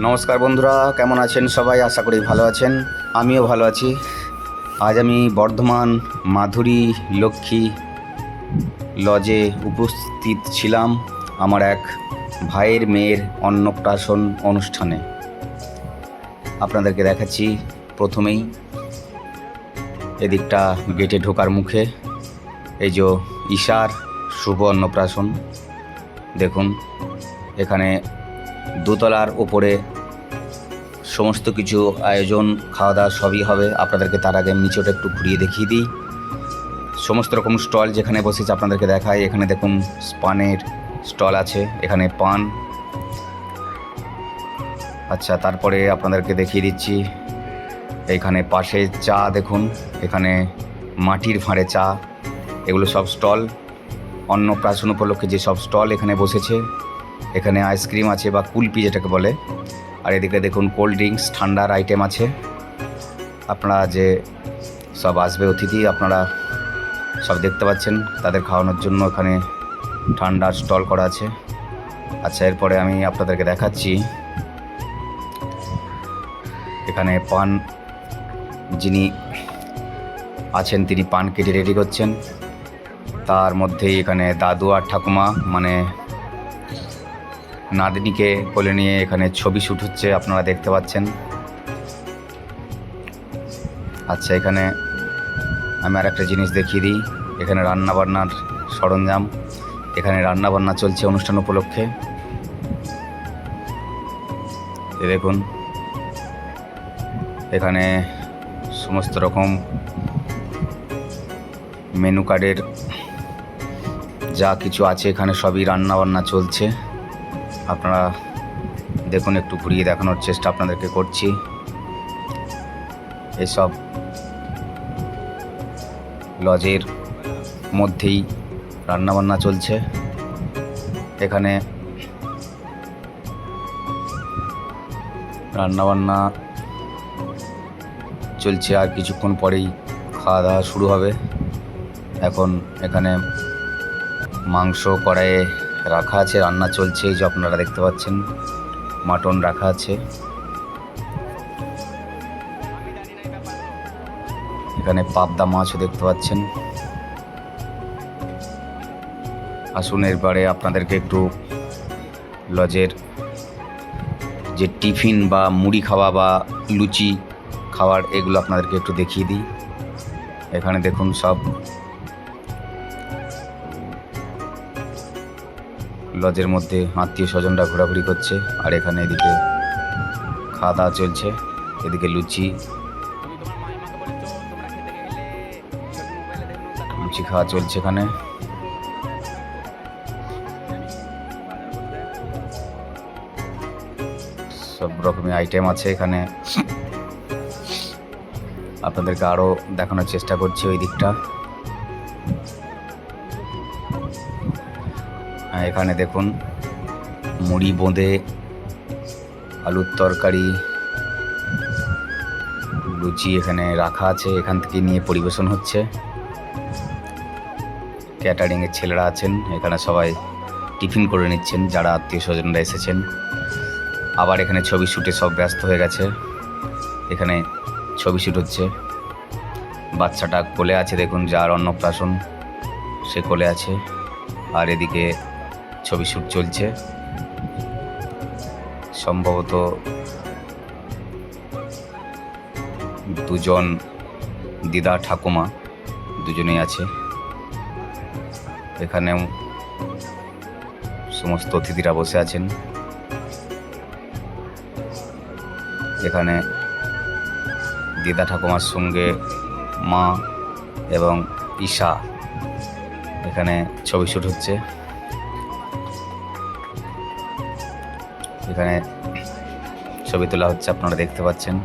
নমস্কার বন্ধুরা, কেমন আছেন সবাই? আশা করি ভালো আছেন। আমিও ভালো আছি। আজ আমি বর্ধমান মাধুরী লক্ষ্মী লজে উপস্থিত ছিলাম আমার এক ভাইয়ের মেয়ের অন্নপ্রাশন অনুষ্ঠানে। আপনাদেরকে দেখাচ্ছি প্রথমেই। এদিকটা গেটে ঢোকার মুখে এই যে ঈশার শুভ অন্নপ্রাশন। দেখুন, এখানে দোতলার ওপরে সমস্ত কিছু আয়োজন খাওয়া দাওয়া সবই হবে। আপনাদেরকে তার আগে আমি নিচেটা একটু ঘুরিয়ে দেখিয়ে দিই। সমস্ত রকম স্টল যেখানে বসেছে আপনাদেরকে দেখাই। এখানে দেখুন পানের স্টল আছে, এখানে পান। আচ্ছা তারপরে আপনাদেরকে দেখিয়ে দিচ্ছি, এখানে পাশে চা দেখুন, এখানে মাটির ভাঁড়ে চা, এগুলো সব স্টল। অন্নপ্রাশন উপলক্ষে যে সব স্টল এখানে বসেছে। এখানে আইসক্রিম আছে বা কুলপি যেটাকে বলে। আর এদিকে দেখুন কোল্ড ড্রিঙ্কস, ঠান্ডার আইটেম আছে। আপনারা যে সব আসবে অতিথি, আপনারা সব দেখতে পাচ্ছেন, তাদের খাওয়ানোর জন্য এখানে ঠান্ডার স্টল করা আছে। আচ্ছা এরপরে আমি আপনাদেরকে দেখাচ্ছি। এখানে পান, যিনি আছেন তিনি পান কেটে রেডি করছেন। তার মধ্যেই এখানে দাদু আর ঠাকুমা মানে নাতনিকে কোলে নিয়ে এখানে ছবি শ্যুট হচ্ছে, আপনারা দেখতে পাচ্ছেন। আচ্ছা এখানে আমি আর একটা জিনিস দেখিয়ে দিই। এখানে রান্নাবান্নার সরঞ্জাম। এখানে রান্নাবান্না চলছে অনুষ্ঠান উপলক্ষে। এ দেখুন, এখানে সমস্ত রকম মেনু কার্ডের যা কিছু আছে, এখানে সবই রান্নাবান্না চলছে। আপনারা দেখুন, একটু ঘুরিয়ে দেখানোর চেষ্টা আপনাদেরকে করছি। এসব লজের মধ্যেই রান্নাবান্না চলছে। এখানে রান্নাবান্না চলছে আর কিছুক্ষণ পরেই খাওয়া দাওয়া শুরু হবে। এখন এখানে মাংস, কড়াইয়ে রাখা আছে, রান্না চলছে, এই যে আপনারা দেখতে পাচ্ছেন, মাটন রাখা আছে। এখানে পাবদা মাছও দেখতে পাচ্ছেন। আসুন এরপরে আপনাদেরকে একটু লজের যে টিফিন বা মুড়ি খাওয়া বা লুচি খাওয়ার, এগুলো আপনাদেরকে একটু দেখিয়ে দিই। এখানে দেখুন সব লজের মধ্যে আত্মীয় স্বজনরা ঘোরাঘুরি করছে, আর এখানে এদিকে খাওয়া দাওয়া চলছে, এদিকে লুচি। লুচি খাওয়া চলছে এখানে। সব রকমের আইটেম আছে এখানে। আপনাদেরকে আরও দেখানোর চেষ্টা করছি ওই দিকটা। এখানে দেখুন, মুড়ি বোঁদে আলুর তরকারি, লুচি এখানে রাখা আছে, এখান থেকে নিয়ে পরিবেশন হচ্ছে। ক্যাটারিংয়ের ছেলেরা আছেন, এখানে সবাই টিফিন করে নিচ্ছেন, যারা আত্মীয় স্বজনরা এসেছেন। আবার এখানে ছবি শ্যুটে সব ব্যস্ত হয়ে গেছে। এখানে ছবি শ্যুট হচ্ছে। বাচ্চাটা কোলে আছে, দেখুন, যার অন্নপ্রাশন সে কোলে আছে। আর এদিকে ছবি শ্যুট চলছে। সম্ভবত দুজন দিদা ঠাকুমা দুজনেই আছে। এখানেও সমস্ত অতিথিরা বসে আছেন। এখানে দিদা ঠাকুমার সঙ্গে মা এবং ঈশা এখানে ছবি শ্যুট হচ্ছে। এখানে ছবি তোলা হচ্ছে, আপনারা দেখতে পাচ্ছেন।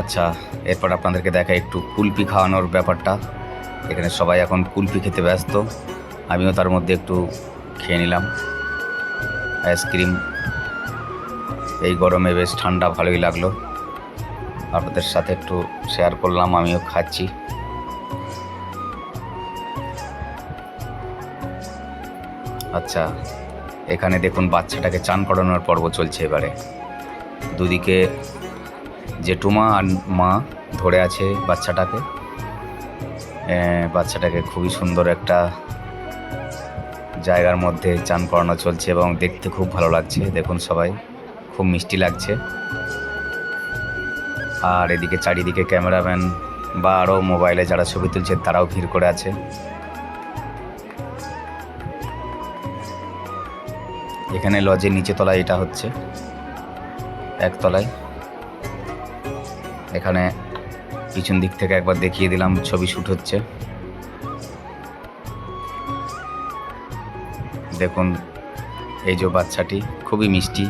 আচ্ছা এরপর আপনাদেরকে দেখা একটু কুলপি খাওয়ানোর ব্যাপারটা। এখানে সবাই এখন কুলপি খেতে ব্যস্ত। আমিও তার মধ্যে একটু খেয়ে নিলাম। আইসক্রিম, এই গরমে বেশ ঠান্ডা ভালোই লাগল। আপনাদের সাথে একটু শেয়ার করলাম, আমিও খাচ্ছি। আচ্ছা এখানে দেখুন বাচ্চাটাকে চান করানোর পর্ব চলছে এবারে। দুদিকে জেঠুমা আর মা ধরে আছে বাচ্চাটাকে বাচ্চাটাকে খুবই সুন্দর একটা জায়গার মধ্যে চান করানো চলছে এবং দেখতে খুব ভালো লাগছে, দেখুন সবাই, খুব মিষ্টি লাগছে। আর এদিকে চারিদিকে ক্যামেরাম্যান বা আরও মোবাইলে যারা ছবি তুলছে তারাও ভিড় করে আছে। এখানে লজের নিচে তলায় এটা হচ্ছে। একতলায় এখানে পিছন দিক থেকে একবার দেখিয়ে দিলাম, ছবি শ্যুট হচ্ছে। দেখুন, এই যে বাচ্চাটি, খুবই মিষ্টি।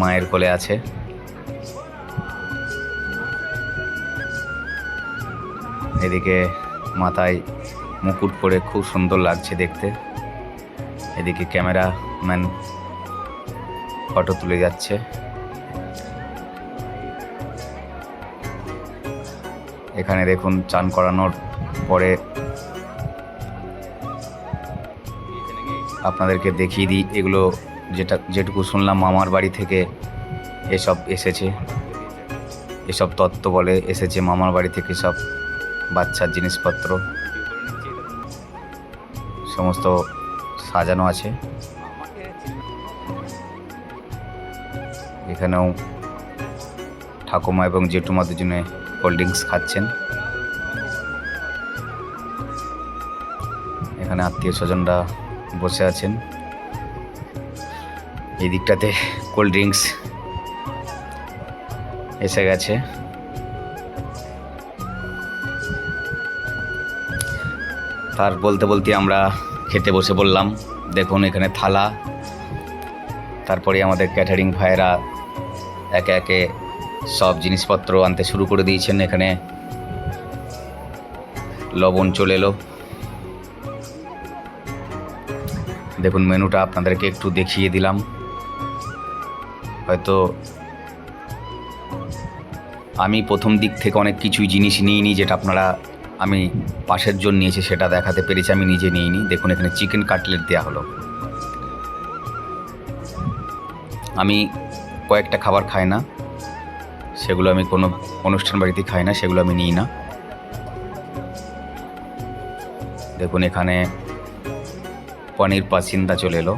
মায়ের কোলে আছে। এদিকে মাথায় মুকুট পরে খুব সুন্দর লাগছে দেখতে। এদিকে ক্যামেরাম্যান ফটো তুলে যাচ্ছে। এখানে দেখুন, চান করানোর পরে আপনাদেরকে দেখিয়ে দিই, এগুলো যেটা, যেটুকু শুনলাম মামার বাড়ি থেকে এসব এসেছে। এসব তত্ত্ব বলে এসেছে মামার বাড়ি থেকে সব বাচ্চার জিনিসপত্র। সমস্ত সাজানো আছে। এখানেও ঠাকুমা এবং জেঠুমা দুজনে কোল্ড ড্রিঙ্কস খাচ্ছেন। এখানে আত্মীয় স্বজনরা বসে আছেন। এই দিকটাতে কোল্ড ড্রিঙ্কস এসে গেছে। তার বলতে বলতে আমরা খেতে বসে বললাম, দেখুন এখানে থালা। তারপরে আমাদের ক্যাটারিং ভাইয়েরা একে একে সব জিনিসপত্র আনতে শুরু করে দিয়েছেন এখানে। লবণ চলে এলো। দেখুন, মেনুটা আপনাদেরকে একটু দেখিয়ে দিলাম। হয়তো আমি প্রথম দিক থেকে অনেক কিছুই জিনিস নিইনি যেটা আপনারা আমি পাশের জন নিয়েছি, সেটা দেখাতে পেরেছি, আমি নিজে নিইনি। দেখুন, এখানে চিকেন কাটলেট দেওয়া হলো। আমি কয়েকটা খাবার খাই না। সেগুলো আমি কোনো অনুষ্ঠান বাড়িতে খাই না, সেগুলো আমি নিই না। দেখুন, এখানে পনির পাসিন্দা চলে এলো।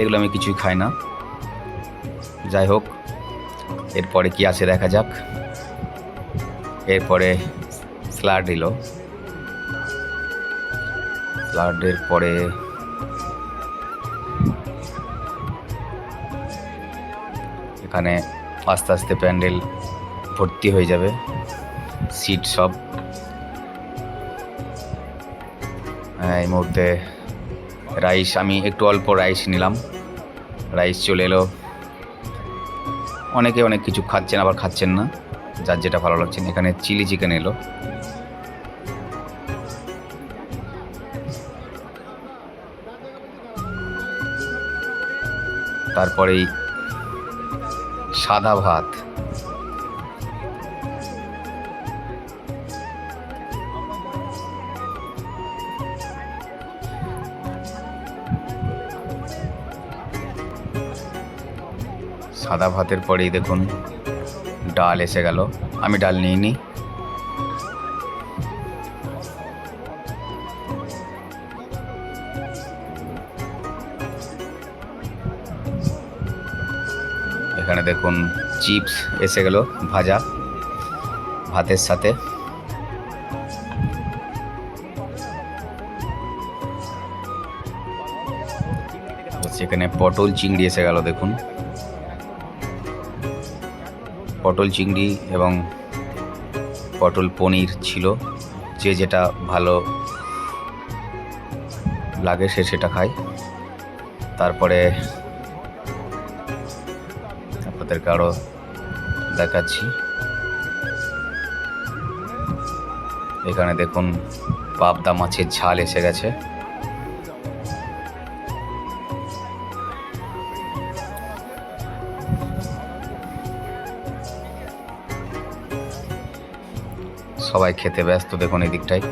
এগুলো আমি কিছুই খাই না। যাই হোক, এরপরে কি আছে দেখা যাক। এরপরে স্লাড এলো স্লাডের পরে এখানে আস্তে আস্তে প্যান্ডেল ভর্তি হয়ে যাবে। সিট সব। এই মুহূর্তে রাইস, আমি একটু অল্প রাইস নিলাম। রাইস চলে এলো। অনেকে অনেক কিছু খাচ্ছেন, আবার খাচ্ছেন না। যার যেটা ভালো লাগছে এখানে চিলি চিকেন এলো। তারপরেই সাদা ভাত। সাদা ভাতের পরেই দেখুন ডাল এসে গেল। আমি ডাল নিইনি এখানে দেখুন চিপস এসে গেল ভাজা ভাতের সাথে। সেখানে পটল চিংড়ি এসে গেল দেখুন। পটল চিংড়ি এবং পটল পনির ছিল। যে যেটা ভালো লাগে সে সেটা খায় তারপরে আপনাদেরকে আরও দেখাচ্ছি। এখানে দেখুন পাবদা মাছের ঝাল এসে গেছে। সবাই খেতে ব্যস্ত, দেখুন এই দিকটায়।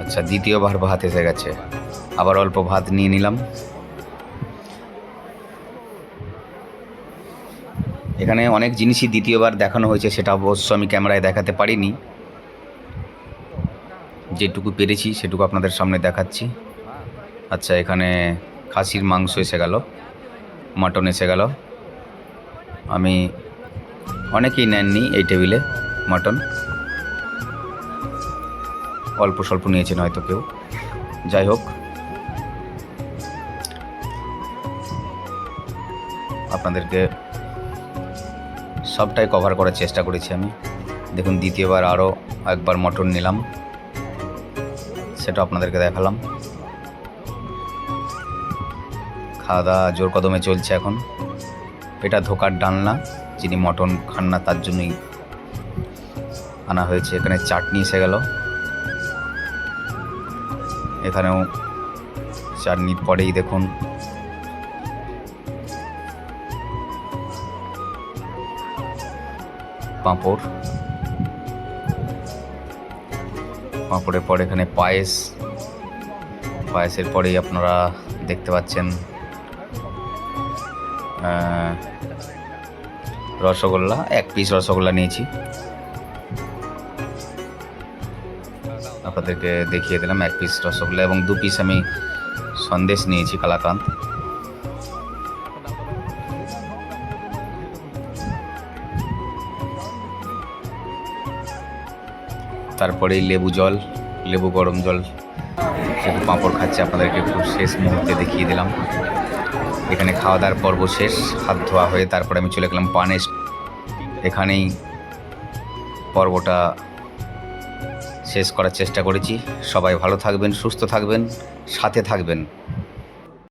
আচ্ছা দ্বিতীয়বার ভাত এসে গেছে। আবার অল্প ভাত নিয়ে নিলাম। এখানে অনেক জিনিসই দ্বিতীয়বার দেখানো হয়েছে, সেটা অবশ্য আমি ক্যামেরায় দেখাতে পারিনি। যেটুকু পেরেছি, সেটুকু আপনাদের সামনে দেখাচ্ছি। আচ্ছা এখানে খাসির মাংস এসে গেল। মাটন এসে গেল। আমি অনেকেই নেননি এই টেবিলে মাটন। অল্প স্বল্প নিয়েছেন হয়তো কেউ। যাই হোক। আপনাদেরকে সবটাই কভার করার চেষ্টা করেছি আমি। দেখুন, দ্বিতীয়বার আরও একবার মটন নিলাম। সেটা আপনাদেরকে দেখালাম। খাওয়া দাওয়া জোর কদমে চলছে এখন। এটা ধোকার ডালনা, যিনি মটন খান না, তার জন্যই আনা হয়েছে। এখানে চাটনি এসে গেল। এখানেও চাটনির পরেই দেখুন। পাঁপড়। পাঁপড়ের পরে এখানে পায়েস। পায়েসের পরেই আপনারা দেখতে পাচ্ছেন রসগোল্লা, এক পিস রসগোল্লা নিয়েছি। আপনাদেরকে দেখিয়ে দিলাম, এক পিস রসগোল্লা এবং দু পিস আমি সন্দেশ নিয়েছি কালাকান্ত তারপরে লেবু জল, লেবু গরম জল পাঁপড় খাচ্ছে, আপনাদেরকে একটু শেষ মুহূর্তে দেখিয়ে দিলাম। এখানে খাওয়া দাওয়ার পর্ব শেষ, হাত ধোয়া হয়ে তারপরে আমি চলে গেলাম পানেশ এখানেই পর্বটা শেষ করার চেষ্টা করেছি। সবাই ভালো থাকবেন, সুস্থ থাকবেন, সাথে থাকবেন।